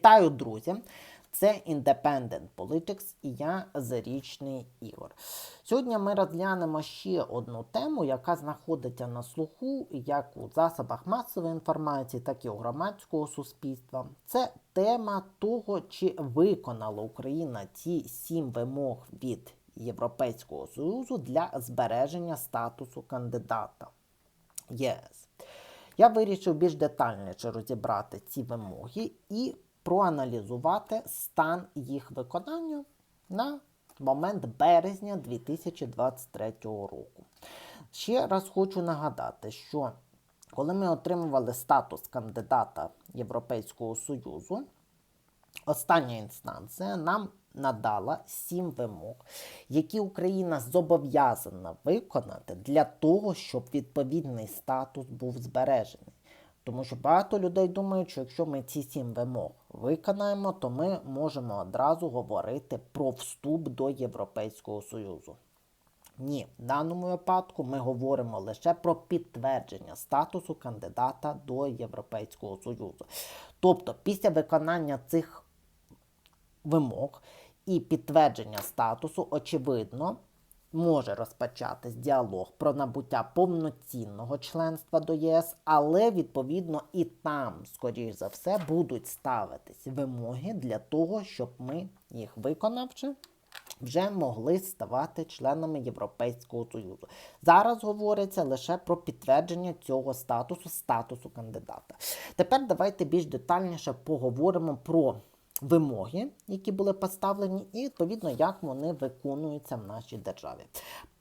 Вітаю, друзі! Це Independent Politics і я Зарічний Ігор. Сьогодні ми розглянемо ще одну тему, яка знаходиться на слуху як у засобах масової інформації, так і у громадського суспільства. Це тема того, чи виконала Україна ці сім вимог від Європейського Союзу для збереження статусу кандидата ЄС. Я вирішив більш детальніше розібрати ці вимоги і проаналізувати стан їх виконання на момент березня 2023 року. Ще раз хочу нагадати, що коли ми отримували статус кандидата Європейського Союзу, остання інстанція нам надала сім вимог, які Україна зобов'язана виконати для того, щоб відповідний статус був збережений. Тому що багато людей думають, що якщо ми ці сім вимог виконаємо, то ми можемо одразу говорити про вступ до Європейського Союзу. Ні, в даному випадку ми говоримо лише про підтвердження статусу кандидата до Європейського Союзу. Тобто, після виконання цих вимог і підтвердження статусу, очевидно, може розпочатись діалог про набуття повноцінного членства до ЄС, але відповідно і там, скоріш за все, будуть ставитись вимоги для того, щоб ми, їх виконавши, вже могли ставати членами Європейського Союзу. Зараз говориться лише про підтвердження цього статусу, статусу кандидата. Тепер давайте більш детальніше поговоримо про вимоги, які були поставлені, і відповідно, як вони виконуються в нашій державі.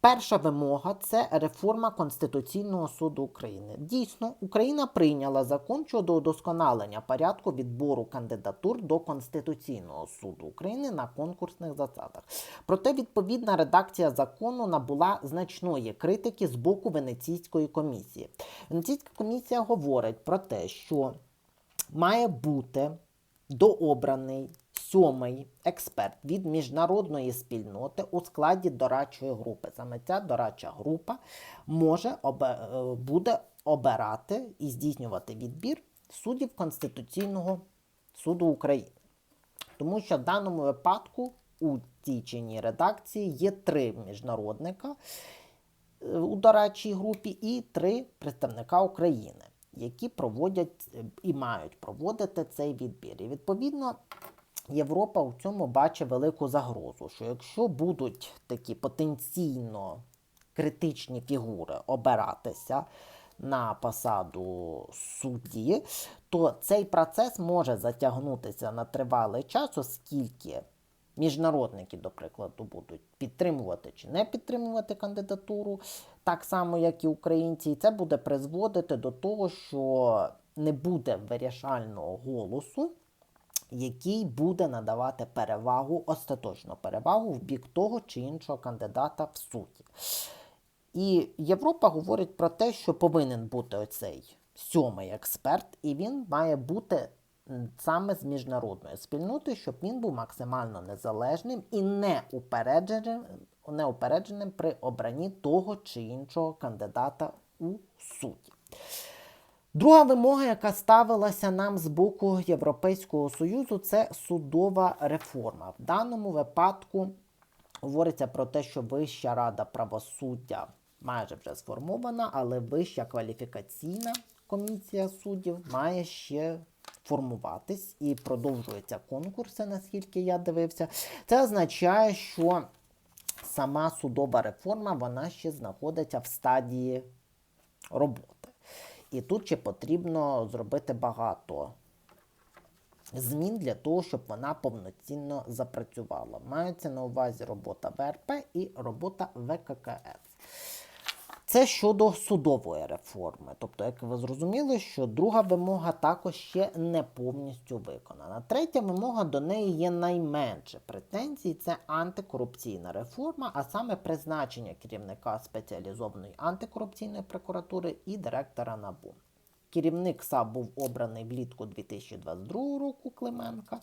Перша вимога це реформа Конституційного суду України. Дійсно, Україна прийняла закон щодо удосконалення порядку відбору кандидатур до Конституційного суду України на конкурсних засадах. Проте відповідна редакція закону набула значної критики з боку Венеційської комісії. Венеційська комісія говорить про те, що має бути дообраний сьомий експерт від міжнародної спільноти у складі дорадчої групи. Саме ця дорадча група може е, буде обирати і здійснювати відбір суддів Конституційного суду України. Тому що в даному випадку у тій чи іншій редакції є три міжнародника е, у дорадчій групі і три представника України, які проводять е, і мають проводити цей відбір. І відповідно. Європа у цьому бачить велику загрозу, що якщо будуть такі потенційно критичні фігури обиратися на посаду судді, то цей процес може затягнутися на тривалий час, оскільки міжнародники, до прикладу, будуть підтримувати чи не підтримувати кандидатуру, так само, як і українці, і це буде призводити до того, що не буде вирішального голосу який буде надавати перевагу, остаточну перевагу в бік того чи іншого кандидата в суді. І Європа говорить про те, що повинен бути оцей сьомий експерт, і він має бути саме з міжнародної спільноти, щоб він був максимально незалежним і не упередженим, не упередженим при обранні того чи іншого кандидата у суді. Друга вимога, яка ставилася нам з боку Європейського Союзу, це судова реформа. В даному випадку говориться про те, що Вища рада правосуддя майже вже сформована, але Вища кваліфікаційна комісія суддів має ще формуватись і продовжуються конкурси, наскільки я дивився. Це означає, що сама судова реформа вона ще знаходиться в стадії роботи. І тут ще потрібно зробити багато змін для того, щоб вона повноцінно запрацювала. Мається на увазі робота ВРП і робота ВККС. Це щодо судової реформи. Тобто, як ви зрозуміли, що друга вимога також ще не повністю виконана. Третя вимога до неї є найменше претензій. Це антикорупційна реформа, а саме призначення керівника спеціалізованої антикорупційної прокуратури і директора НАБУ. Керівник САП був обраний влітку 2022 року Клименка,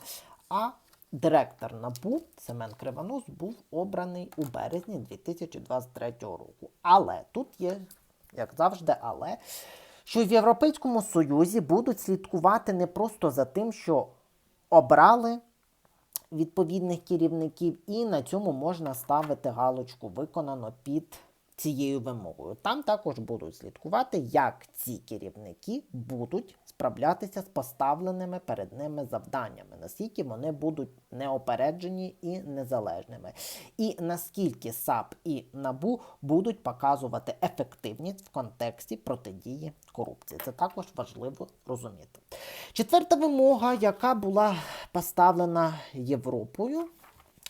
а директор НАБУ Семен Кривонос був обраний у березні 2023 року. Але тут є, як завжди, але що в Європейському Союзі будуть слідкувати не просто за тим, що обрали відповідних керівників, і на цьому можна ставити галочку виконано під цією вимогою. Там також будуть слідкувати, як ці керівники будуть справлятися з поставленими перед ними завданнями, наскільки вони будуть неопереджені і незалежними, і наскільки САП і НАБУ будуть показувати ефективність в контексті протидії корупції. Це також важливо розуміти. Четверта вимога, яка була поставлена Європою.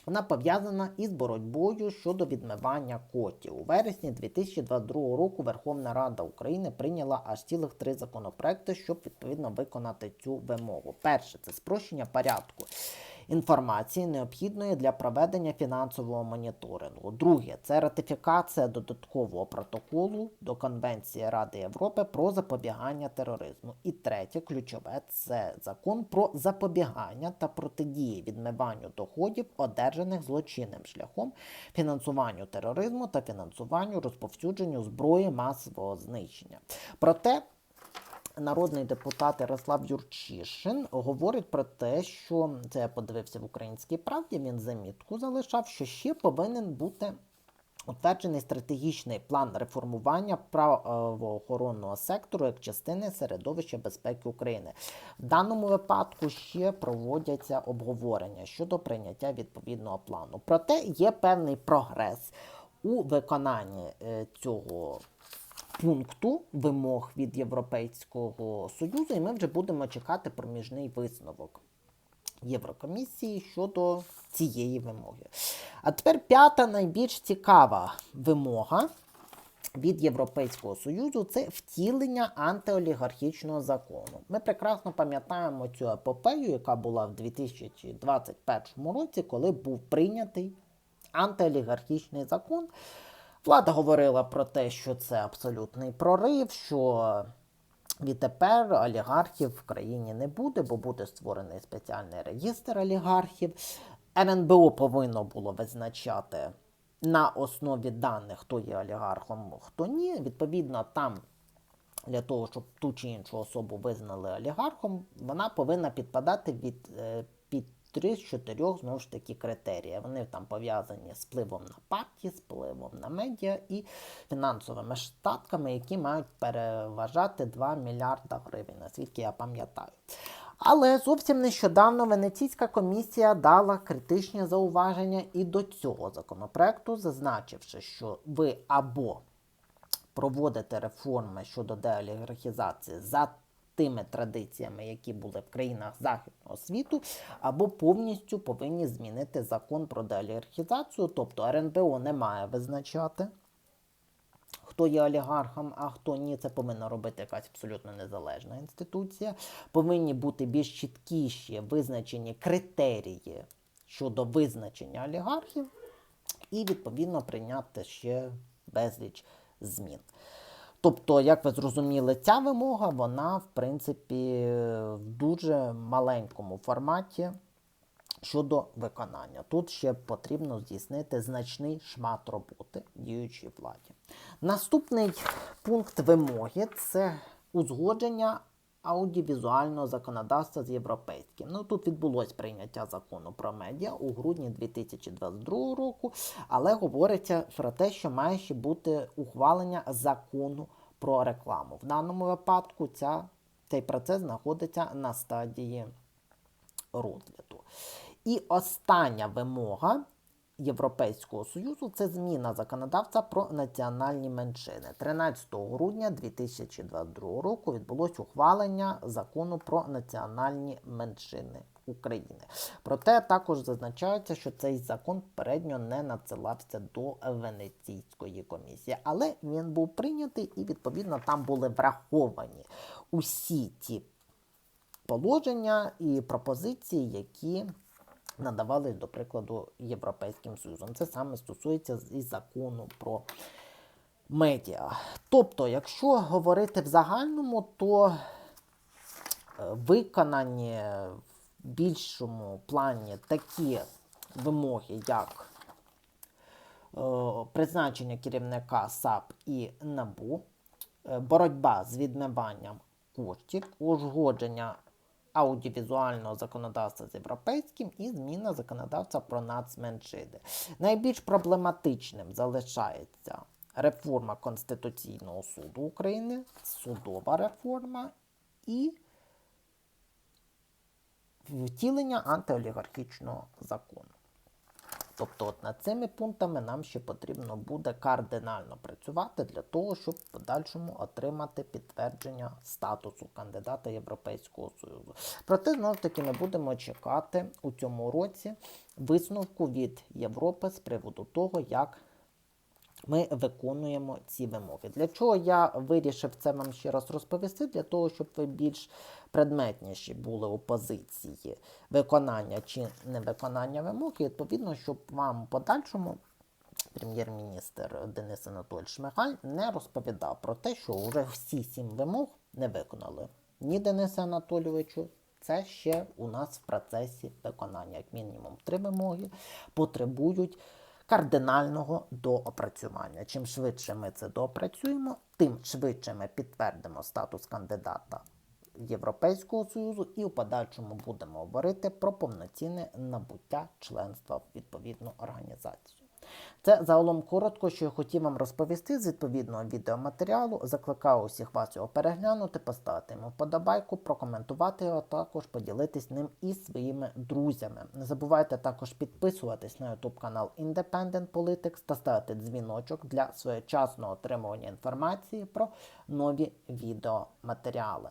Вона пов'язана із боротьбою щодо відмивання котів. У вересні 2022 року Верховна Рада України прийняла аж цілих три законопроекти, щоб відповідно виконати цю вимогу. Перше це спрощення порядку інформації, необхідної для проведення фінансового моніторингу. Друге це ратифікація додаткового протоколу до Конвенції Ради Європи про запобігання тероризму. І третє, ключове це закон про запобігання та протидії відмиванню доходів, одержаних злочинним шляхом, фінансуванню тероризму та фінансуванню розповсюдженню зброї масового знищення. Проте народний депутат Ярослав Юрчишин говорить про те, що це я подивився в українській правді. Він замітку залишав, що ще повинен бути. Утверджений стратегічний план реформування правоохоронного сектору як частини середовища безпеки України. В даному випадку ще проводяться обговорення щодо прийняття відповідного плану. Проте є певний прогрес у виконанні е, цього пункту вимог від Європейського Союзу, і ми вже будемо чекати проміжний висновок Єврокомісії щодо цієї вимоги. А тепер п'ята найбільш цікава вимога. Від Європейського Союзу це втілення антиолігархічного закону. Ми прекрасно пам'ятаємо цю епопею, яка була в 2021 році, коли був прийнятий антиолігархічний закон, Влада говорила про те, що це абсолютний прорив, що відтепер олігархів в країні не буде, бо буде створений спеціальний реєстр олігархів. РНБО повинно було визначати на основі даних, хто є олігархом, хто ні. Відповідно, там. Для того, щоб ту чи іншу особу визнали олігархом, вона повинна підпадати від е, три з чотирьох знову ж таки критерії. Вони там пов'язані з впливом на партії, з впливом на медіа і фінансовими статками, які мають переважати 2 мільярда гривень, наскільки я пам'ятаю. Але зовсім нещодавно Венеційська комісія дала критичні зауваження і до цього законопроекту, зазначивши, що ви або проводите реформи щодо деолігархізації за тими традиціями, які були в країнах західного світу, або повністю повинні змінити закон про деолігархізацію, тобто РНБО не має визначати. Хто є олігархом, а хто ні, це повинна робити якась абсолютно незалежна інституція. Повинні бути більш чіткіші визначені критерії щодо визначення олігархів, і відповідно прийняти ще безліч змін. Тобто, як ви зрозуміли, ця вимога, вона, в принципі, в дуже маленькому форматі щодо виконання. Тут ще потрібно здійснити значний шмат роботи діючій владі. Наступний пункт вимоги це узгодження аудіовізуального законодавства з європейським. Ну тут відбулось прийняття закону про медіа у грудні 2022 року, але говориться про те, що має ще бути ухвалення закону про рекламу. В даному випадку ця, цей процес знаходиться на стадії розгляду. І остання вимога Європейського Союзу це зміна законодавця про національні меншини. 13 грудня 2022 року відбулось ухвалення закону про національні меншини України. Проте також зазначається, що цей закон попередньо не надсилався до Венеційської комісії, але він був прийнятий і відповідно там були враховані усі ті положення і пропозиції, які надавались, до прикладу, Європейським Союзом. Це саме стосується і закону про медіа. Тобто, якщо говорити в загальному, то е, виконані в більшому плані такі вимоги, як е, призначення керівника САП і НАБУ, е, боротьба з відмиванням коштів, узгодження аудіовізуального законодавства з європейським і зміна законодавства про нацменшини. Найбільш проблематичним залишається реформа Конституційного суду України, судова реформа і втілення антиолігархічного закону. Тобто, от над цими пунктами нам ще потрібно буде кардинально працювати для того, щоб в подальшому отримати підтвердження статусу кандидата Європейського Союзу. Проте, знову ж таки, ми будемо чекати у цьому році висновку від Європи з приводу того, як ми виконуємо ці вимоги. Для чого я вирішив це вам ще раз розповісти? Для того, щоб ви більш предметніші були у позиції виконання чи невиконання вимог, і відповідно, щоб вам в подальшому прем'єр-міністр Денис Анатольович Шмигаль не розповідав про те, що вже всі сім вимог не виконали. Ні Дениса Анатолійовичу, це ще у нас в процесі виконання. Як мінімум три вимоги потребують кардинального доопрацювання. Чим швидше ми це доопрацюємо, тим швидше ми підтвердимо статус кандидата Європейського Союзу і у подальшому будемо говорити про повноцінне набуття членства в відповідну організацію. Це загалом коротко, що я хотів вам розповісти з відповідного відеоматеріалу. Закликаю усіх вас його переглянути, поставити йому вподобайку, прокоментувати його, також поділитись ним із своїми друзями. Не забувайте також підписуватись на YouTube канал Independent Politics та ставити дзвіночок для своєчасного отримування інформації про нові відеоматеріали.